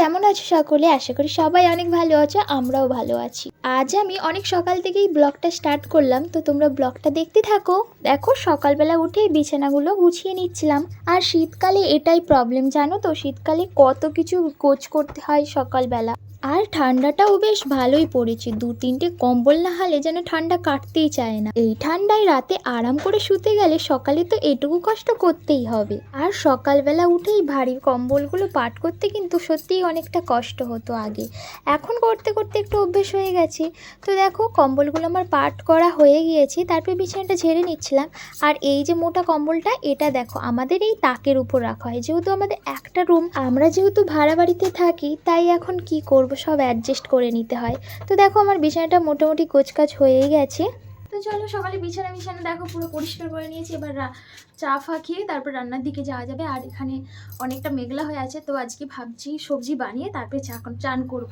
কেমন আছো সকলে? আশা করি সবাই অনেক ভালো আছো, আমরাও ভালো আছি। আজ আমি অনেক সকাল থেকেই ব্লগটা স্টার্ট করলাম, তো তোমরা ব্লগটা দেখতে থাকো। দেখো, সকালবেলা উঠে বিছানাগুলো গুছিয়ে নিচ্ছিলাম। আর শীতকালে এটাই প্রবলেম জানো তো? শীতকালে কত কিছু কোচ করতে হয় সকালবেলা। আর ঠান্ডাটাও বেশ ভালোই পড়েছে। দু তিনটে কম্বল না হলে যেন ঠান্ডা কাটতেই চায় না। এই ঠান্ডায় রাতে আরাম করে শুতে গেলে সকালে তো এটুকু কষ্ট করতেই হবে। আর সকালবেলা উঠেই ভারী কম্বলগুলো পাট করতে কিন্তু সত্যিই অনেকটা কষ্ট হতো আগে। এখন করতে করতে একটু অভ্যেস হয়ে গেছে। তো দেখো, কম্বলগুলো আমার পাট করা হয়ে গিয়েছে, তারপরে বিছানাটা ঝেড়ে নিচ্ছিলাম। আর এই যে মোটা কম্বলটা, এটা দেখো, আমাদের এই তাকের উপর রাখা হয়। যেহেতু আমাদের একটা রুম, আমরা যেহেতু ভাড়া বাড়িতে থাকি, তাই এখন কি করব সব অ্যাডজাস্ট করে নিতে হয়। তো দেখো আমার বিছানাটা মোটামুটি কোচকাজ হয়েই গেছে। তো চলো সকালে বিছানা বিছানা দেখো, পুরো পরিষ্কার করে নিয়েছি। এবার চা ফা খেয়ে তারপর রান্নার দিকে যাওয়া যাবে। আর এখানে অনেকটা মেঘলা হয়ে আছে, তো আজকে ভাবছি সবজি বানিয়ে তারপরে চা চান করব।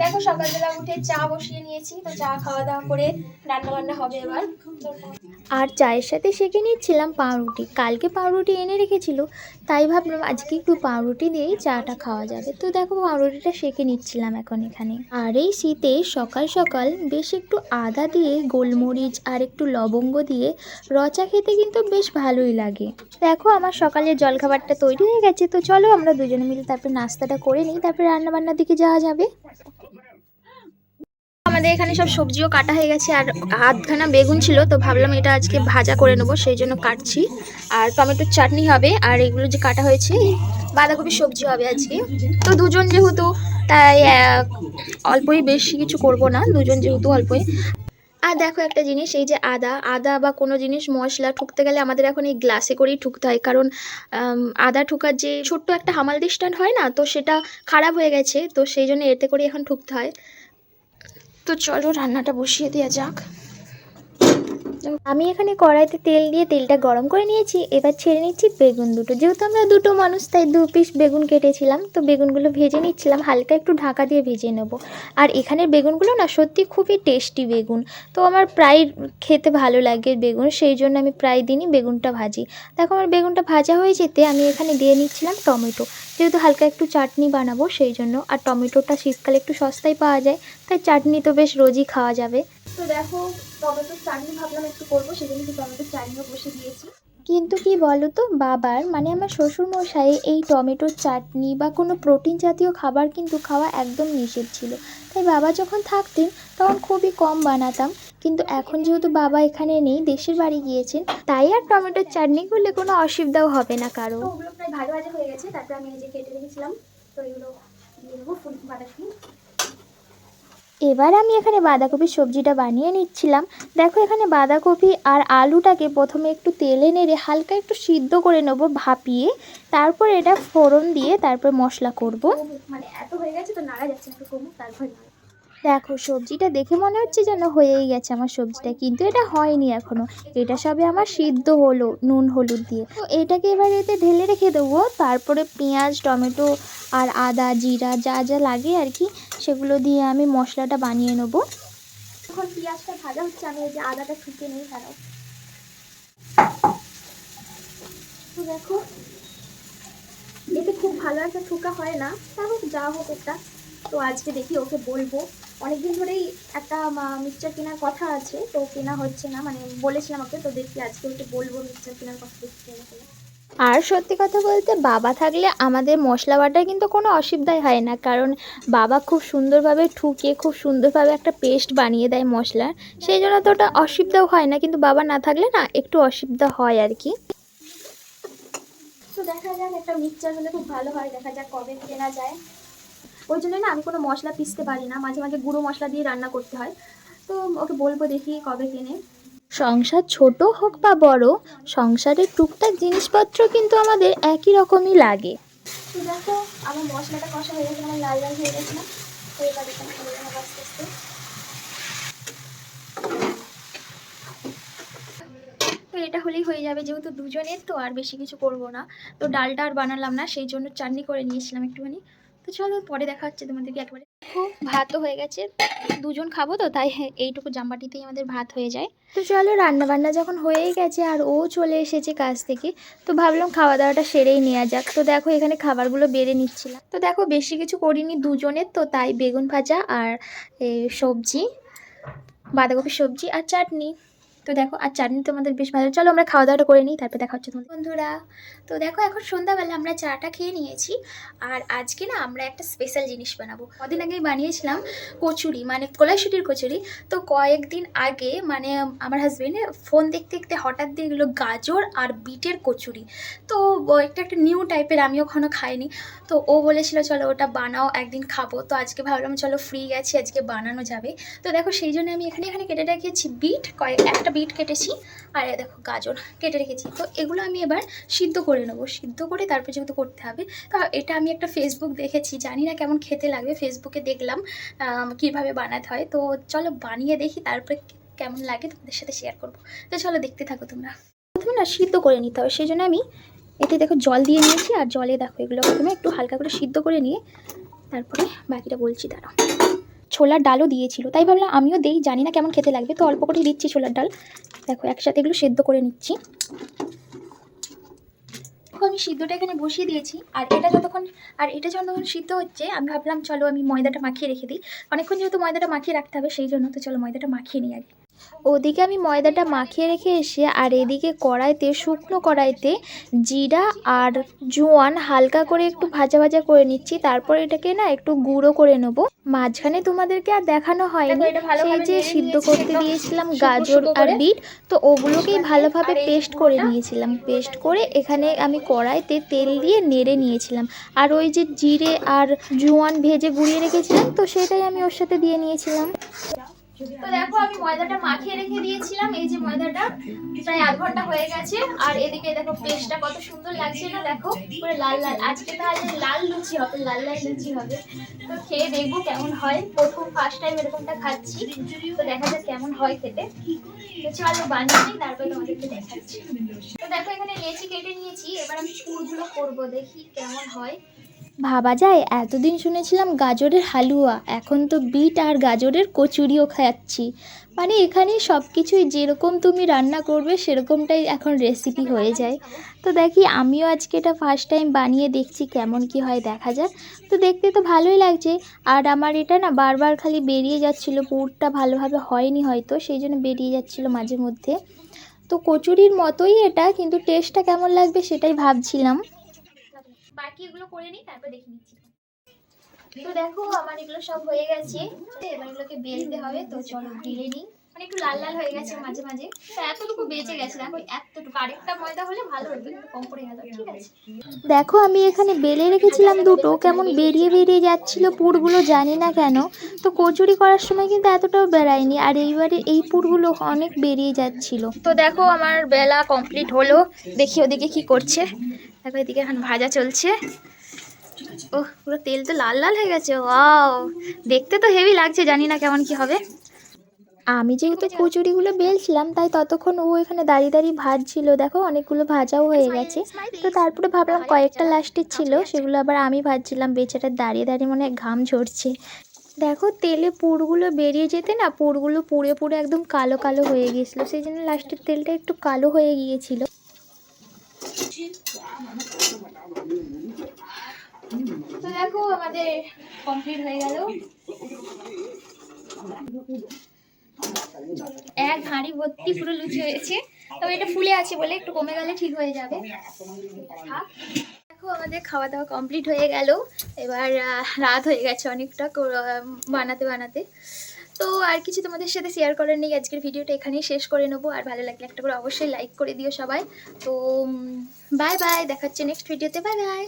দেখো সকালবেলা উঠে চা বসিয়ে নিয়েছি, তো চা খাওয়া দাওয়া করে রান্না বান্না হবে এবার। আর চায়ের সাথে সেঁকে নিচ্ছিলাম পাউরুটি। কালকে পাউরুটি এনে রেখেছিল তাই ভাবলাম আজকে একটু পাউরুটি দিয়েই চাটা খাওয়া যাবে। তো দেখো পাউরুটিটা সেঁকে নিচ্ছিলাম এখন এখানে। আর এই শীতে সকাল সকাল বেশ একটু আদা দিয়ে, গোলমরিচ আর একটু লবঙ্গ দিয়ে রচা খেতে কিন্তু বেশ ভালোই লাগে। দেখো আমার সকালের জলখাবারটা তৈরি হয়ে গেছে, তো চলো আমরা দুজনে মিলে তারপরে নাস্তাটা করে নিই, তারপরে রান্নাবান্নার দিকে যাওয়া যাবে। আমাদের এখানে সব সবজিও কাটা হয়ে গেছে আর আধখানা বেগুন ছিল, তো ভাবলাম এটা আজকে ভাজা করে নেব, সেই জন্য কাটছি। আর টমেটোর চাটনি হবে, আর এগুলো যে কাটা হয়েছে বাঁধাকপির সবজি হবে আজকে। তো দুজন যেহেতু, তাই অল্পই বেশি কিছু করব না, দুজন যেহেতু অল্পই। আর দেখো একটা জিনিস, এই যে আদা আদা বা কোনো জিনিস মশলা ঠুকতে গেলে আমাদের এখন এই গ্লাসে করেই ঠুকতে হয়, কারণ আদা ঠুকার যে ছোট্ট একটা হামালদি স্ট্যান্ড হয় না, তো সেটা খারাপ হয়ে গেছে, তো সেই জন্য এতে করে এখন ঠুকতে হয়। তো চলো রান্নাটা বসিয়ে দেওয়া যাক। আমি এখানে কড়াইতে তেল দিয়ে তেলটা গরম করে নিয়েছি, এবার ছেড়ে নিচ্ছি বেগুন দুটো। যেহেতু আমরা দুটো মানুষ, তাই দু পিস বেগুন কেটেছিলাম, তো বেগুনগুলো ভেজে নিচ্ছিলাম, হালকা একটু ঢাকা দিয়ে ভেজে নেব। আর এখানের বেগুনগুলো না সত্যি খুবই টেস্টি বেগুন, তো আমার প্রায় খেতে ভালো লাগে বেগুন, সেই জন্য আমি প্রায় দিনই বেগুনটা ভাজি। দেখো আমার বেগুনটা ভাজা হয়ে যেতে আমি এখানে দিয়ে নিচ্ছিলাম টমেটো। যেহেতু হালকা একটু চাটনি বানাবো, সেই জন্য। আর টমেটোটা শীতকালে একটু সস্তায় পাওয়া যায়, তাই চাটনি তো বেশ রোজই খাওয়া যাবে। তো দেখো, টমেটোর চাটনি ভাবলাম একটু করব, সেজন্য টমেটোর চাটনিও বসে দিয়েছি। কিন্তু কি বলো তো বাবার মানে আমার শ্বশুর মশাই এই টমেটোর চাটনি বা কোনো প্রোটিন জাতীয় খাবার কিন্তু খাওয়া একদম নিষেধ ছিল। তাই বাবা যখন থাকতেন তখন খুবই কম বানাতাম। কিন্তু এখন যেহেতু বাবা এখানে নেই, দেশের বাড়ি গিয়েছেন, তাই আর টমেটোর চাটনি করলে কোনো অসুবিধাও হবে না কারও। ওগুলো প্রায় ভালো ভাজা হয়ে গেছে, তারপরে আমি কেটে রেখেছিলাম, তো এগুলো এবার আমি এখানে বাঁধাকপির সবজিটা বানিয়ে নিচ্ছিলাম। দেখো এখানে বাঁধাকপি আর আলুটাকে প্রথমে একটু তেলে নেড়ে হালকা একটু সিদ্ধ করে নেব ভাপিয়ে। তারপর এটা ফোড়ন দিয়ে তারপর মশলা করব। মানে এত হয়ে গেছে তো নাড়া যাচ্ছে না, একটু তারপর দেখো, সবজিটা দেখে মনে হচ্ছে যেন হয়েই গেছে আমার সবজিটা, কিন্তু এটা হয়নি এখনও। এটা সবে আমার সিদ্ধ হলো, নুন, হলুদ দিয়ে। তো এটাকে এবার এতে ঢেলে রেখে দেবো। তারপরে পেঁয়াজ, টমেটো আর আদা, জিরা, যা যা লাগে আর কি, সেগুলো দিয়ে আমি মশলাটা বানিয়ে নেব। এখন পেঁয়াজটা ভাজা হচ্ছে, আমি যে আদাটা নিই, দাঁড়াও। তো দেখো, এতে খুব ভালো একটা ঠুকা হয় না। তা হোক, যা হোক একটা। তো আজকে দেখি ওকে বলব। অনেকদিন ধরেই একটা মিক্সচার কেনার কথা আছে তো কেনা হচ্ছে না মানে বলেছিলাম ওকে তো দেখি আজকে ওকে বলব মিক্সচার কেনার কথা দেখি কেনা কিনা। আর সত্যি কথা বলতে বাবা থাকলে আমাদের মশলা বাটার কিন্তু কোনো অসুবিধাই হয় না কারণ বাবা খুব সুন্দরভাবে ঠুকে খুব সুন্দরভাবে একটা পেস্ট বানিয়ে দেয় মশলার সেই জন্য তো ওটা অসুবিধাও হয় না কিন্তু বাবা না থাকলে না একটু অসুবিধা হয় আর কি তো দেখা যাক একটা মিক্সচার হলে খুব ভালো হয় দেখা যাক কবে কেনা যায় ওই জন্য না আমি কোনো মশলা পিসতে পারি না। মাঝে মাঝে গুঁড়ো মশলা দিয়ে রান্না করতে হয়। তো ওকে বলব দেখি কবে কেনে। সংসার ছোট হোক বা বড় সংসারের টুকটাক জিনিসপত্র কিন্তু আমাদের একই রকমই লাগে। তো দেখো আমার মশলাটা কষা হয়ে গেছে আমার লাল লাল হয়ে গেছে না? তো এবার এখানে করে দেবো আস্তে আস্তে। তো এটা হলেই হয়ে যাবে যেহেতু দুজনের তো আর বেশি কিছু করব না। তো ডালটা আর বানালাম না সেই জন্য চাটনি করে নিয়েছিলাম একটুখানি। তো চলো পরে দেখা হচ্ছে তোমাদেরকে একবারে। দেখো ভাতও হয়ে গেছে, দুজন খাব তো, তাই এইটুকু জামবাটিতেই আমাদের ভাত হয়ে যায়। তো চলো রান্না বান্না যখন হয়েই গেছে আর ও চলে এসেছে কাজ থেকে, তো ভাবলাম খাওয়া দাওয়াটা সেরেই নেওয়া যাক। তো দেখো, এখানে খাবারগুলো বেড়ে নিচ্ছিলাম। তো দেখো, বেশি কিছু করিনি দুজনের, তো তাই বেগুন ভাজা আর সবজি, বাঁধাকপির সবজি আর চাটনি। তো দেখো, আর চাটনি তোমাদের বেশ ভালো। চলো আমরা খাওয়া দাওয়াটা করে নিই, তারপর দেখা হচ্ছে তোমাদের। বন্ধুরা, তো দেখো, এখন সন্ধ্যাবেলা আমরা চাটা খেয়ে নিয়েছি, আর আজকে না আমরা একটা স্পেশাল জিনিস বানাবো। কদিন আগেই বানিয়েছিলাম কচুরি মানে কলাইশুটির কচুরি। তো কয়েকদিন আগে মানে আমার হাজবেন্ড ফোন দেখতে দেখতে হঠাৎ দেখল গাজর আর বিটের কচুরি। তো একটা একটা নিউ টাইপের আমি ওখানে খাইনি। তো ও বলেছিল, চলো ওটা বানাও, একদিন খাব। তো আজকে ভাবলাম, চলো ফ্রি গেছি আজকে বানানো যাবে। তো দেখো, সেই জন্য আমি এখানে এখানে কেটে রেখেছি বিট, কয়েক, একটা বিট কেটেছি আর দেখো গাজর কেটে রেখেছি। তো এগুলো আমি এবার সিদ্ধ করে নেব। সিদ্ধ করে তারপর যেহেতু করতে হবে, তো এটা আমি একটা ফেসবুক দেখেছি, জানি না কেমন খেতে লাগবে। ফেসবুকে দেখলাম কীভাবে বানাতে হয়। তো চলো বানিয়ে দেখি, তারপরে কেমন লাগে তোমাদের সাথে শেয়ার করব। তো চলো দেখতে থাকো তোমরা। প্রথমে না সিদ্ধ করে নিতে হবে সেই জন্য আমি এতে দেখো জল দিয়ে নিয়েছি। আর জলে দেখো এগুলো প্রথমে একটু হালকা করে সিদ্ধ করে নিয়ে তারপরে বাকিটা বলছি, দাঁড়াও। ছোলার ডালও দিয়েছিল। তাই ভাবলাম আমিও দেই, জানি না কেমন খেতে লাগবে। তো অল্প করে দিচ্ছি ছোলার ডাল। দেখো, একসাথে এগুলো সেদ্ধ করে নিচ্ছি। আমি সিদ্ধটা এখানে বসিয়ে দিয়েছি। আর এটা যতক্ষণ, আর এটা যতক্ষণ সিদ্ধ হচ্ছে, আমি ভাবলাম চলো আমি ময়দাটা মাখিয়ে রেখে দিই। অনেকক্ষণ যেহেতু ময়দাটা মাখিয়ে রাখতে হবে, সেই জন্য তো চলো ময়দাটা মাখিয়ে নিই আগে। ওদিকে আমি ময়দাটা মাখিয়ে রেখে এসে আর এদিকে কড়াইতে শুকনো কড়াইতে জিরা আর জোয়ান হালকা করে একটু ভাজা ভাজা করে নিচ্ছি। তারপর এটাকে না একটু গুঁড়ো করে নেব। মাঝখানে তোমাদেরকে আর দেখানো হয়নি। সেই যে সিদ্ধ করতে দিয়েছিলাম গাজর আর বিট। তো ওগুলোকেই ভালোভাবে পেস্ট করে নিয়েছিলাম। পেস্ট করে এখানে আমি কড়াইতে তেল দিয়ে নেড়ে নিয়েছিলাম। আর ওই যে জিরে আর জোয়ান ভেজে গুঁড়িয়ে রেখেছিলাম তো সেটাই আমি ওর সাথে দিয়ে নিয়েছিলাম। তো দেখো, আমি ময়দাটা মাখিয়ে রেখে দিয়েছিলাম। এই যে ময়দাটা প্রায় আধ ঘণ্টা হয়ে গেছে। আর এদিকে দেখো, পেস্টটা কত সুন্দর লাগছে না? দেখো, পুরো লাল লাল। আজকে তাহলে লাল লুচি হবে, লাল লাল লুচি হবে। তো খেয়ে দেখব কেমন হয়। প্রথম ফার্স্ট টাইম এরকমটা খাচ্ছি। তো দেখা যাক কেমন হয় খেতে। তো চলো, বানিয়ে নিই, তারপরে তোমাদেরকে দেখাচ্ছি। তো দেখো, এখানে লেচি কেটে নিয়েছি। এবার আমি পুরগুলো করব, দেখি কেমন হয়। ভাবা যায়, এতদিন শুনেছিলাম গাজরের হালুয়া, এখন তো বিট আর গাজরের কচুরিও খাচ্ছি। মানে এখানে সব কিছুই যেরকম তুমি রান্না করবে, সেরকমটাই এখন রেসিপি হয়ে যায়। তো দেখি, আমিও আজকে এটা ফার্স্ট টাইম বানিয়ে দেখছি কেমন কি হয়, দেখা যাক। তো দেখতে তো ভালোই লাগছে, আর আমার এটা না বারবার খালি বেরিয়ে যাচ্ছিল, পুরটা ভালোভাবে হয়নি হয়তো, সেই জন্য বেরিয়ে যাচ্ছিল মাঝে মধ্যে। তো কচুরির মতোই এটা, কিন্তু টেস্টটা কেমন লাগবে সেটাই ভাবছিলাম। বাকি এগুলো করে নিই তারপর দেখে নিচ্ছি। তো দেখো আমার এগুলো সব হয়ে গেছে। এবার এগুলোকে বেলতে হবে তো চলো বেলে নিই। মানে একটু লাল লাল হয়ে গেছে মাঝে মাঝে। তো এতটুকু বেঁচে গেছে দেখো এতটুকু। আরেকটা ময়দা হলে ভালো হতো কিন্তু কম পড়ে গেল ঠিক আছে? দেখো আমি এখানে বেলে রেখেছিলাম দুটো। কেমন বেরিয়ে বেরিয়ে যাচ্ছিল পুরগুলো জানি না কেন। তো কচুরি করার সময় কিন্তু এতটাও বেড়ায়নি আর এইবারে এই পুরগুলো অনেক বেরিয়ে যাচ্ছিল। তো দেখো আমার বেলা কমপ্লিট হলো। দেখি ওদিকে কি করছে। দেখো এদিকে এখন ভাজা চলছে। ও পুরো তেল তো লাল লাল হয়ে গেছে ওয়াও। দেখতে তো হেভি লাগছে জানি না কেমন কি হবে। আমি যেহেতু কচুরিগুলো বেলছিলাম তাই ততক্ষণ ও এখানে দাঁড়িয়ে দাঁড়িয়ে ভাজছিল। দেখো অনেকগুলো ভাজাও হয়ে গেছে। তো তারপরে ভাবলাম কয়েকটা লাস্টের ছিল সেগুলো আবার আমি ভাজছিলাম। বেচারা দাঁড়িয়ে দাঁড়িয়ে মনে ঘাম ঝরছে। দেখো তেলে পুরগুলো বেরিয়ে যেতে না পুরগুলো পুড়ে পুড়ে একদম কালো কালো হয়ে গিয়েছিল। সেই জন্য লাস্টের তেলটা একটু কালো হয়ে গিয়েছিল। তো দেখো, আমাদের কমপ্লিট হয়ে গেল। এক হাঁড়ি ভর্তি পুরো লুচি হয়েছে। তবে এটা ফুলে আছে বলে একটু কমে গেলে ঠিক হয়ে যাবে। দেখো, আমাদের খাওয়া দাওয়া কমপ্লিট হয়ে গেল। এবার রাত হয়ে গেছে অনেকটা বানাতে বানাতে তো আর কিছু তোমাদের সাথে শেয়ার করার নেই। আজকের ভিডিওটা এখানেই শেষ করে নেব। আর ভালো লাগলে একটা করে অবশ্যই লাইক করে দিও সবাই। তো বাই বাই দেখাচ্ছে নেক্সট ভিডিওতে বাই বাই